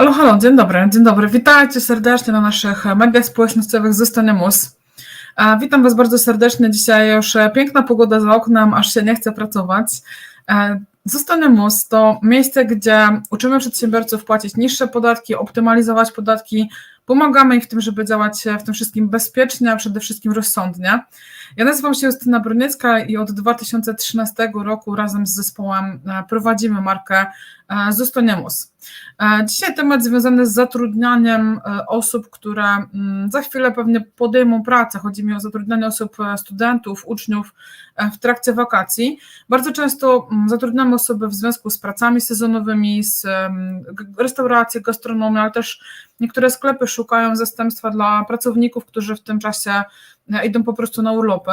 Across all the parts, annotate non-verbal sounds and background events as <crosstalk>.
Halo, halo, dzień dobry, dzień dobry. Witajcie serdecznie na naszych mediach społecznościowych Zostanie Mus. Witam Was bardzo serdecznie. Dzisiaj już e, piękna pogoda za oknem, aż się nie chce pracować. E, Zostanie Mus to miejsce, gdzie uczymy przedsiębiorców płacić niższe podatki, optymalizować podatki, pomagamy im w tym, żeby działać w tym wszystkim bezpiecznie, a przede wszystkim rozsądnie. Ja nazywam się Justyna Broniecka i od 2013 roku razem z zespołem prowadzimy markę Zostaniemus. E, dzisiaj temat związany z zatrudnianiem e, osób, które mm, za chwilę pewnie podejmą pracę. Chodzi mi o zatrudnianie osób, e, studentów, uczniów w trakcie wakacji. Bardzo często mm, zatrudniamy osoby w związku z pracami sezonowymi, z restauracją, gastronomią, ale też niektóre sklepy szukają zastępstwa dla pracowników, którzy w tym czasie idą po prostu na urlopy.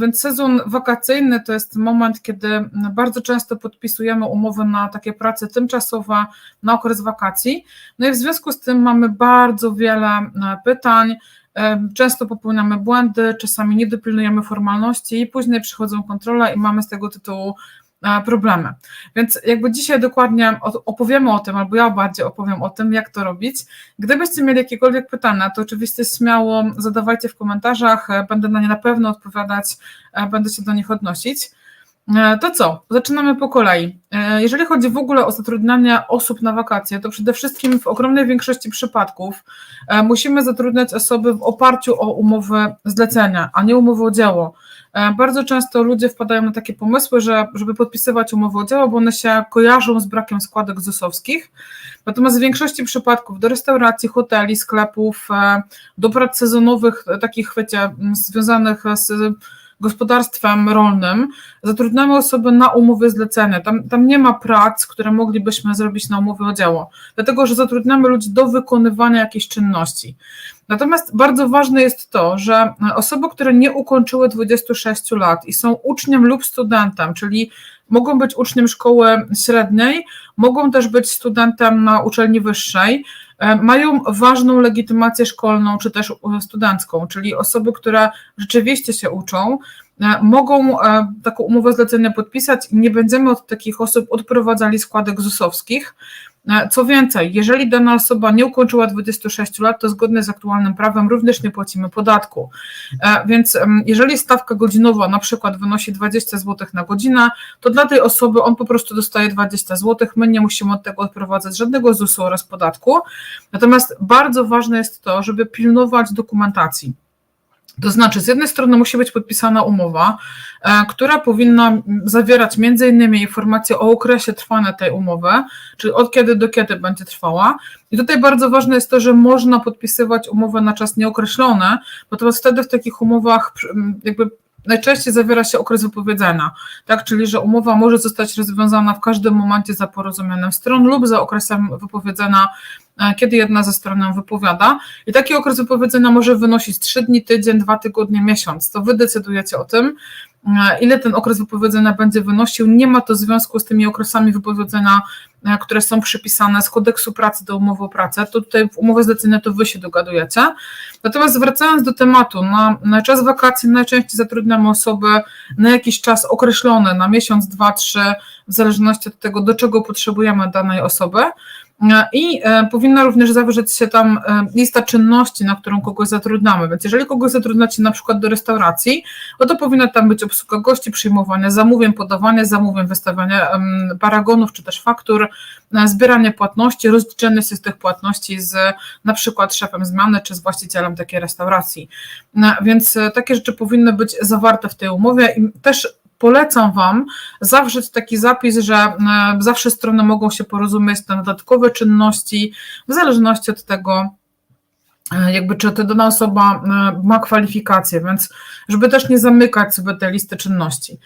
Więc sezon wakacyjny to jest moment, kiedy bardzo często podpisujemy umowy na takie prace tymczasowe, na okres wakacji. No i w związku z tym mamy bardzo wiele e, pytań. E, często popełniamy błędy, czasami nie dopilnujemy formalności i później przychodzą kontrole i mamy z tego tytułu e, problemy. Więc jakby dzisiaj dokładnie opowiemy o tym, albo ja bardziej opowiem o tym, jak to robić. Gdybyście mieli jakiekolwiek pytania, to oczywiście śmiało zadawajcie w komentarzach, będę na nie na pewno odpowiadać, będę się do nich odnosić. E, to co? Zaczynamy po kolei. E, jeżeli chodzi w ogóle o zatrudnianie osób na wakacje, to przede wszystkim w ogromnej większości przypadków e, musimy zatrudniać osoby w oparciu o umowy zlecenia, a nie umowy o dzieło. Bardzo często ludzie wpadają na takie pomysły, że żeby podpisywać umowy o dzieło, bo one się kojarzą z brakiem składek ZUS-owskich. Natomiast w większości przypadków do restauracji, hoteli, sklepów, do prac sezonowych, takich wiecie, związanych z gospodarstwem rolnym, zatrudniamy osoby na umowy zlecenia. Tam, tam nie ma prac, które moglibyśmy zrobić na umowie o dzieło, dlatego że zatrudniamy ludzi do wykonywania jakiejś czynności. Natomiast bardzo ważne jest to, że osoby, które nie ukończyły 26 lat i są uczniem lub studentem, czyli mogą być uczniem szkoły średniej, mogą też być studentem na uczelni wyższej, mają ważną legitymację szkolną czy też studencką, czyli osoby, które rzeczywiście się uczą, e, mogą e, taką umowę zlecenia podpisać nie będziemy od takich osób odprowadzali składek ZUS-owskich, E, co więcej, jeżeli dana osoba nie ukończyła 26 lat, to zgodnie z aktualnym prawem również nie płacimy podatku. E, więc jeżeli stawka godzinowa na przykład wynosi 20 zł na godzinę, to dla tej osoby on po prostu dostaje 20 zł, my nie musimy od tego odprowadzać żadnego ZUS-u oraz podatku. Natomiast bardzo ważne jest to, żeby pilnować dokumentacji. To znaczy, z jednej strony musi być podpisana umowa, e, która powinna zawierać innymi informacje o okresie trwania tej umowy, czyli od kiedy do kiedy będzie trwała. I tutaj bardzo ważne jest to, że można podpisywać umowę na czas nieokreślony, natomiast wtedy w takich umowach jakby najczęściej zawiera się okres wypowiedzenia, tak, czyli że umowa może zostać rozwiązana w każdym momencie za porozumieniem stron lub za okresem wypowiedzenia E, kiedy jedna ze stron wypowiada. I taki okres wypowiedzenia może wynosić 3 dni, tydzień, 2 tygodnie, miesiąc. To wy decydujecie o tym, ile ten okres wypowiedzenia będzie wynosił. Nie ma to związku z tymi okresami wypowiedzenia, e, które są przypisane z kodeksu pracy do umowy o pracę. To tutaj w umowie zlecenia to wy się dogadujecie. Natomiast wracając do tematu, na, na czas wakacji najczęściej zatrudniamy osoby na jakiś czas określony, na miesiąc, dwa, trzy, w zależności od tego, do czego potrzebujemy danej osoby. E, I e, powinna również zawrzeć się tam e, lista czynności, na którą kogoś zatrudniamy. Więc jeżeli kogoś zatrudniacie na przykład do restauracji, no to powinna tam być obsługa gości, przyjmowanie zamówień, podawanie zamówień, wystawianie paragonów czy też faktur, zbieranie płatności, rozliczenie się z tych płatności z na przykład szefem zmiany czy z właścicielem takiej restauracji. Więc takie rzeczy powinny być zawarte w tej umowie i też polecam Wam zawrzeć taki zapis, że e, zawsze strony mogą się porozumieć na dodatkowe czynności, w zależności od tego, e, jakby czy ta dana osoba e, ma kwalifikacje, więc żeby też nie zamykać sobie tej listy czynności.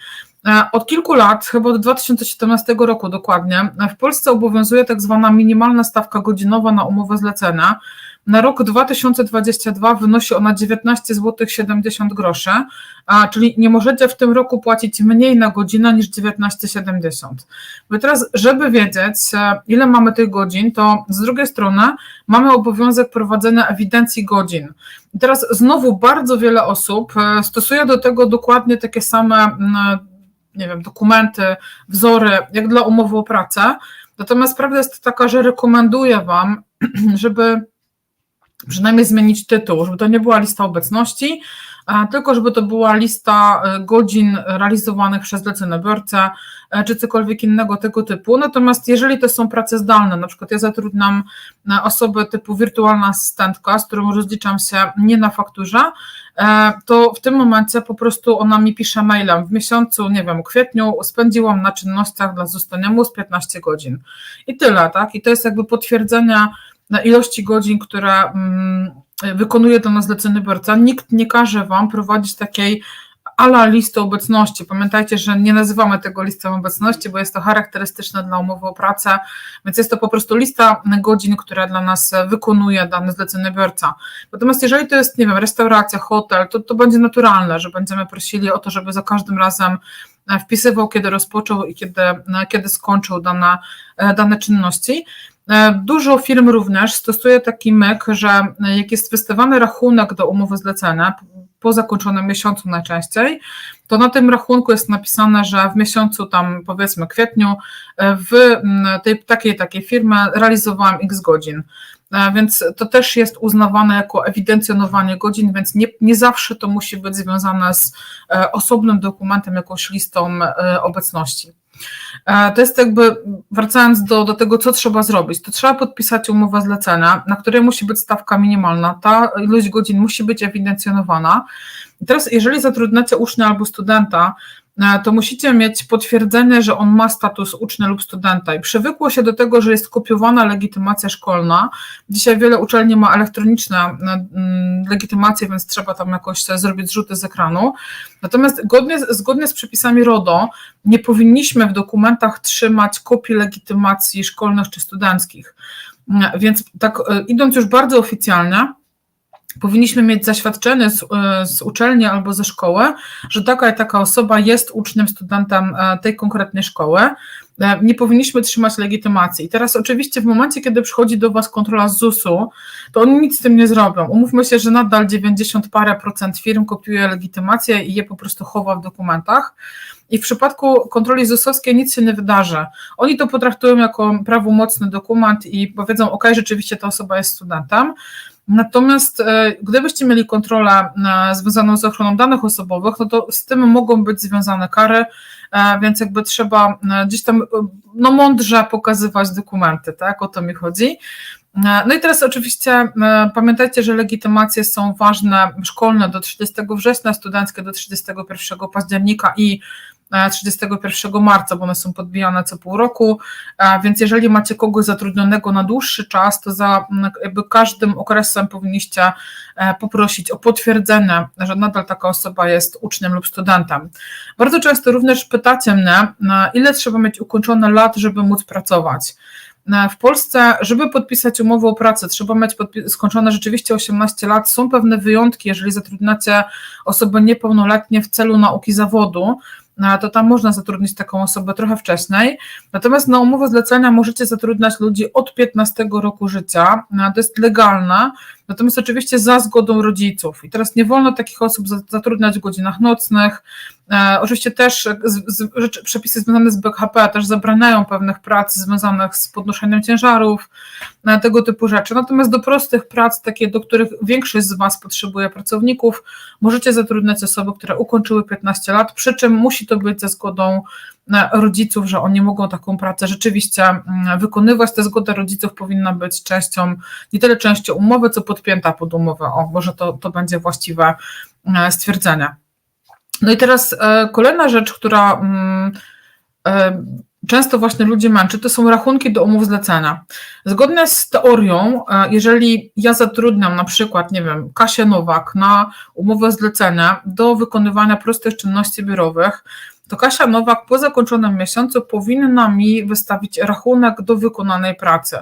Od kilku lat, chyba od 2017 roku dokładnie, w Polsce obowiązuje tak zwana minimalna stawka godzinowa na umowę zlecenia, na rok 2022 wynosi ona 19 zł 70 groszy, a, czyli nie możecie w tym roku płacić mniej na godzinę niż 19,70. Bo teraz, żeby wiedzieć, e, ile mamy tych godzin, to z drugiej strony mamy obowiązek prowadzenia ewidencji godzin. I teraz znowu bardzo wiele osób e, stosuje do tego dokładnie takie same nie wiem, dokumenty, wzory, jak dla umowy o pracę, Natomiast prawda jest taka, że rekomenduję Wam, <clears throat> żeby przynajmniej zmienić tytuł, żeby to nie była lista obecności, tylko żeby to była lista e, godzin realizowanych przez zleceniobiorcę, e, czy cokolwiek innego tego typu. Natomiast jeżeli to są prace zdalne, na przykład ja zatrudniam e, osobę typu wirtualna asystentka, z którą rozliczam się nie na fakturze, to w tym momencie po prostu ona mi pisze mailem w miesiącu, nie wiem, kwietniu spędziłam na czynnościach dla zostania z 15 godzin. I tyle, tak? I to jest jakby potwierdzenie na ilości godzin, które mm, wykonuje dla nas zleceniobiorca. Nikt nie każe Wam prowadzić takiej ala listy obecności. Pamiętajcie, że nie nazywamy tego listą obecności, bo jest to charakterystyczne dla umowy o pracę, więc jest to po prostu lista godzin, które dla nas wykonuje dany zleceniobiorca. Natomiast jeżeli to jest, nie wiem, restauracja, hotel, to, to będzie naturalne, że będziemy prosili o to, żeby za każdym razem wpisywał, kiedy rozpoczął i kiedy, kiedy skończył dane, dane czynności. E, dużo firm również stosuje taki myk, że jak jest wystawany rachunek do umowy zlecenia, po zakończonym miesiącu najczęściej, to na tym rachunku jest napisane, że w miesiącu tam powiedzmy kwietniu e, w tej takiej takiej firmy realizowałam x godzin. E, więc to też jest uznawane jako ewidencjonowanie godzin, więc nie, nie zawsze to musi być związane z osobnym dokumentem, jakąś listą obecności. E, to jest jakby, wracając do, do tego, co trzeba zrobić, to trzeba podpisać umowę zlecenia, na której musi być stawka minimalna, ta ilość godzin musi być ewidencjonowana. I teraz, jeżeli zatrudniacie ucznia albo studenta, to musicie mieć potwierdzenie, że on ma status ucznia lub studenta. I przywykło się do tego, że jest kopiowana legitymacja szkolna. Dzisiaj wiele uczelni ma elektroniczne e, mm, legitymacje, więc trzeba tam jakoś zrobić zrzuty z ekranu. Natomiast zgodnie, zgodnie z przepisami RODO nie powinniśmy w dokumentach trzymać kopii legitymacji szkolnych czy studenckich. E, więc tak idąc już bardzo oficjalnie, powinniśmy mieć zaświadczenie z, e, z, uczelni albo ze szkoły, że taka i taka osoba jest uczniem, studentem e, tej konkretnej szkoły. E, nie powinniśmy trzymać legitymacji. I teraz oczywiście w momencie, kiedy przychodzi do Was kontrola z ZUS-u, to oni nic z tym nie zrobią. Umówmy się, że nadal 90 parę procent firm kopiuje legitymację i je po prostu chowa w dokumentach. I w przypadku kontroli ZUS-owskiej nic się nie wydarzy. Oni to potraktują jako prawomocny dokument i powiedzą, ok, rzeczywiście ta osoba jest studentem. Natomiast e, gdybyście mieli kontrolę e, związaną z ochroną danych osobowych, no to z tym mogą być związane kary, e, więc jakby trzeba gdzieś tam no mądrze pokazywać dokumenty, tak? O to mi chodzi. No i teraz oczywiście pamiętajcie, że legitymacje są ważne szkolne do 30 września, studenckie do 31 października i 31 marca, bo one są podbijane co pół roku, więc jeżeli macie kogoś zatrudnionego na dłuższy czas, to za jakby każdym okresem powinniście e, poprosić o potwierdzenie, że nadal taka osoba jest uczniem lub studentem. Bardzo często również pytacie mnie, ile trzeba mieć ukończone lat, żeby móc pracować. W Polsce, żeby podpisać umowę o pracę, trzeba mieć skończone rzeczywiście 18 lat. Są pewne wyjątki, jeżeli zatrudniacie osoby niepełnoletnie w celu nauki zawodu, no, to tam można zatrudnić taką osobę trochę wcześniej. Natomiast na umowę zlecenia możecie zatrudniać ludzi od 15 roku życia, no, to jest legalne, natomiast oczywiście za zgodą rodziców. I teraz nie wolno takich osób zatrudniać w godzinach nocnych, oczywiście też z, z, przepisy związane z BHP też zabraniają pewnych prac związanych z podnoszeniem ciężarów, e, tego typu rzeczy. Natomiast do prostych prac, takie, do których większość z Was potrzebuje pracowników, możecie zatrudniać osoby, które ukończyły 15 lat, przy czym musi to być ze zgodą e, rodziców, że oni mogą taką pracę rzeczywiście wykonywać. Ta zgoda rodziców powinna być częścią, nie tyle częścią umowy, co podpięta pod umowę. O, może to, to będzie właściwe stwierdzenie. No i teraz e, kolejna rzecz, która mm, e, często właśnie ludzie męczy, to są rachunki do umów zlecenia. Zgodnie z teorią, e, jeżeli ja zatrudniam na przykład, nie wiem, Kasię Nowak na umowę zlecenia do wykonywania prostych czynności biurowych, to Kasia Nowak po zakończonym miesiącu powinna mi wystawić rachunek do wykonanej pracy.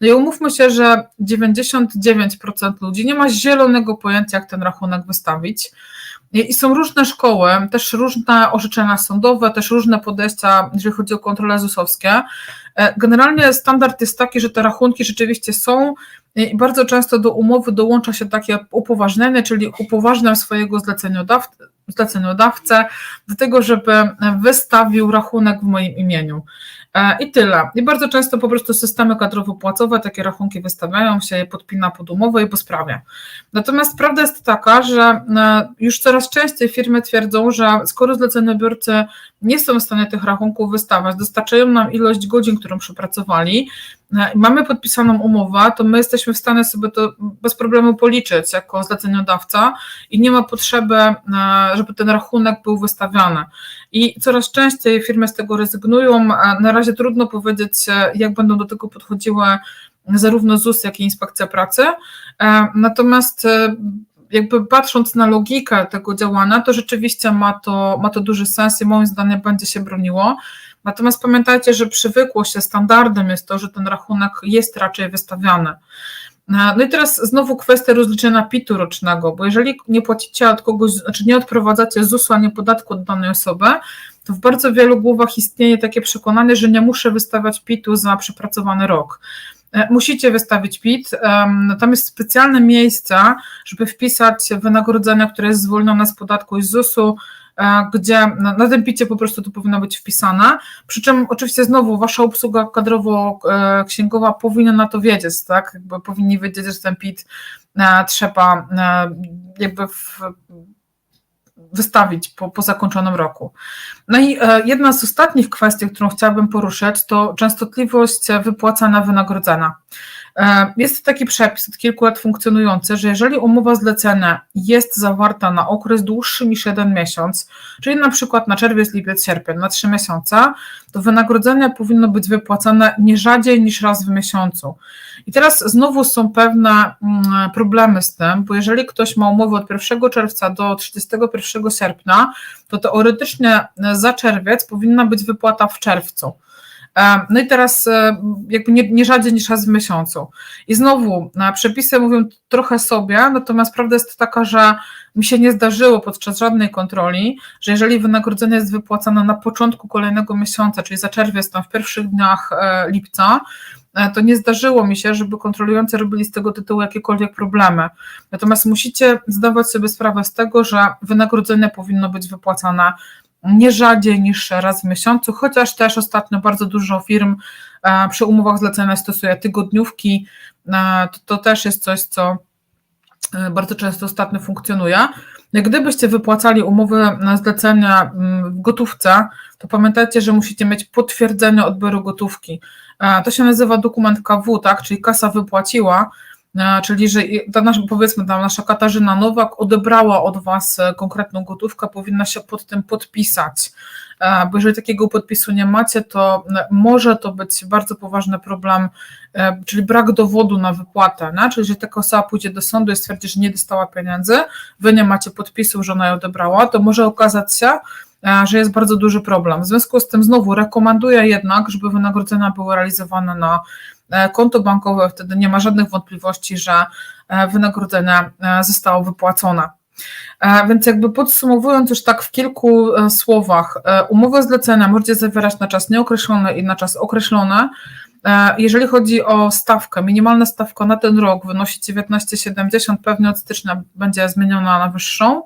No i umówmy się, że 99% ludzi nie ma zielonego pojęcia, jak ten rachunek wystawić. I są różne szkoły, też różne orzeczenia sądowe, też różne podejścia, jeżeli chodzi o kontrole ZUS-owskie. Generalnie standard jest taki, że te rachunki rzeczywiście są i bardzo często do umowy dołącza się takie upoważnienie, czyli upoważniam swojego zleceniodawcę, zleceniodawcę do tego, żeby wystawił rachunek w moim imieniu. E, I tyle. I bardzo często po prostu systemy kadrowo-płacowe takie rachunki wystawiają się, je podpina pod umowę i po sprawie. Natomiast prawda jest taka, że e, już coraz częściej firmy twierdzą, że skoro zleceniobiorcy nie są w stanie tych rachunków wystawiać, dostarczają nam ilość godzin, którą przepracowali, e, mamy podpisaną umowę, to my jesteśmy w stanie sobie to bez problemu policzyć jako zleceniodawca i nie ma potrzeby, żeby ten rachunek był wystawiany. I coraz częściej firmy z tego rezygnują. Na razie trudno powiedzieć, jak będą do tego podchodziły zarówno ZUS, jak i Inspekcja Pracy. E, natomiast e, jakby patrząc na logikę tego działania, to rzeczywiście ma to, ma to duży sens i moim zdaniem będzie się broniło. Natomiast pamiętajcie, że przywykło się, standardem jest to, że ten rachunek jest raczej wystawiany. No i teraz znowu kwestia rozliczenia PIT-u rocznego, bo jeżeli nie płacicie od kogoś, znaczy nie odprowadzacie ZUS-u, a nie podatku od danej osoby, to w bardzo wielu głowach istnieje takie przekonanie, że nie muszę wystawiać PIT-u za przepracowany rok. E, musicie wystawić PIT. Tam jest specjalne miejsce, żeby wpisać wynagrodzenia, które jest zwolnione z podatku i ZUS-u, E, gdzie na tym picie po prostu to powinno być wpisane. Przy czym oczywiście znowu wasza obsługa kadrowo-księgowa powinna na to wiedzieć, tak? Jakby powinni wiedzieć, że ten PIT e, trzeba jakby w, wystawić po, po zakończonym roku. No i jedna z ostatnich kwestii, którą chciałabym poruszyć, to częstotliwość wypłacania wynagrodzenia. E, jest taki przepis od kilku lat funkcjonujący, że jeżeli umowa zlecenia jest zawarta na okres dłuższy niż jeden miesiąc, czyli na przykład na czerwiec, lipiec, sierpień, na trzy miesiące, to wynagrodzenie powinno być wypłacane nie rzadziej niż raz w miesiącu. I teraz znowu są pewne mm, problemy z tym, bo jeżeli ktoś ma umowę od 1 czerwca do 31 sierpnia, to teoretycznie za czerwiec powinna być wypłata w czerwcu. No i teraz e, jakby nie, nie rzadziej niż raz w miesiącu. I znowu e, przepisy mówią trochę sobie, natomiast prawda jest taka, że mi się nie zdarzyło podczas żadnej kontroli, że jeżeli wynagrodzenie jest wypłacane na początku kolejnego miesiąca, czyli za czerwiec, tam w pierwszych dniach e, lipca, to nie zdarzyło mi się, żeby kontrolujący robili z tego tytułu jakiekolwiek problemy. Natomiast musicie zdawać sobie sprawę z tego, że wynagrodzenie powinno być wypłacane nie rzadziej niż raz w miesiącu, chociaż też ostatnio bardzo dużo firm e, przy umowach zlecenia stosuje tygodniówki. E, to, też jest coś, co e, bardzo często ostatnio funkcjonuje. Gdybyście wypłacali umowy na zlecenia mm, w gotówce, to pamiętajcie, że musicie mieć potwierdzenie odbioru gotówki. To się nazywa dokument KW, tak, czyli kasa wypłaciła, E, czyli że ta nasza, powiedzmy ta nasza Katarzyna Nowak odebrała od Was e, konkretną gotówkę, powinna się pod tym podpisać. E, bo jeżeli takiego podpisu nie macie, to może to być bardzo poważny problem, czyli brak dowodu na wypłatę. Nie? Czyli jeżeli taka osoba pójdzie do sądu i stwierdzi, że nie dostała pieniędzy, Wy nie macie podpisu, że ona je odebrała, to może okazać się, że jest bardzo duży problem. W związku z tym znowu rekomenduję jednak, żeby wynagrodzenia były realizowane na E, konto bankowe, wtedy nie ma żadnych wątpliwości, że e, wynagrodzenie e, zostało wypłacone. Więc jakby podsumowując już tak w kilku słowach, umowę zlecenia możecie zawierać na czas nieokreślony i na czas określony. Jeżeli chodzi o stawkę, minimalna stawka na ten rok wynosi 19,70, pewnie od stycznia będzie zmieniona na wyższą.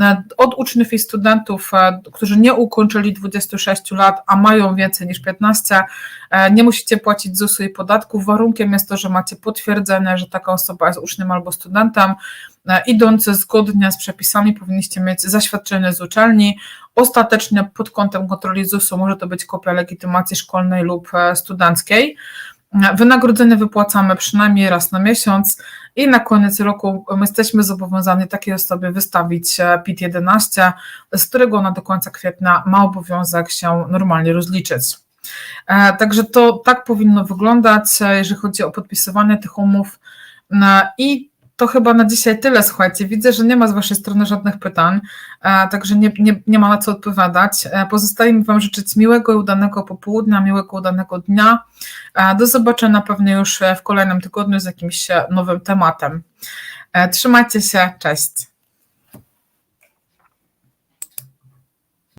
E, od uczniów i studentów, e, którzy nie ukończyli 26 lat, a mają więcej niż 15, e, nie musicie płacić ZUS-u i podatków. Warunkiem jest to, że macie potwierdzenie, że taka osoba jest uczniem albo studentem. Idąc zgodnie z przepisami, powinniście mieć zaświadczenie z uczelni. Ostatecznie pod kątem kontroli ZUS-u może to być kopia legitymacji szkolnej lub studenckiej. Wynagrodzenie wypłacamy przynajmniej raz na miesiąc i na koniec roku jesteśmy zobowiązani takiej osobie wystawić e, PIT-11, z którego ona do końca kwietnia ma obowiązek się normalnie rozliczyć. E, także to tak powinno wyglądać, e, jeżeli chodzi o podpisywanie tych umów. I to chyba na dzisiaj tyle, słuchajcie. Widzę, że nie ma z Waszej strony żadnych pytań, e, także nie, nie, nie ma na co odpowiadać. E, pozostaje mi Wam życzyć miłego i udanego popołudnia, miłego udanego dnia. E, do zobaczenia pewnie już w kolejnym tygodniu z jakimś nowym tematem. Trzymajcie się, cześć.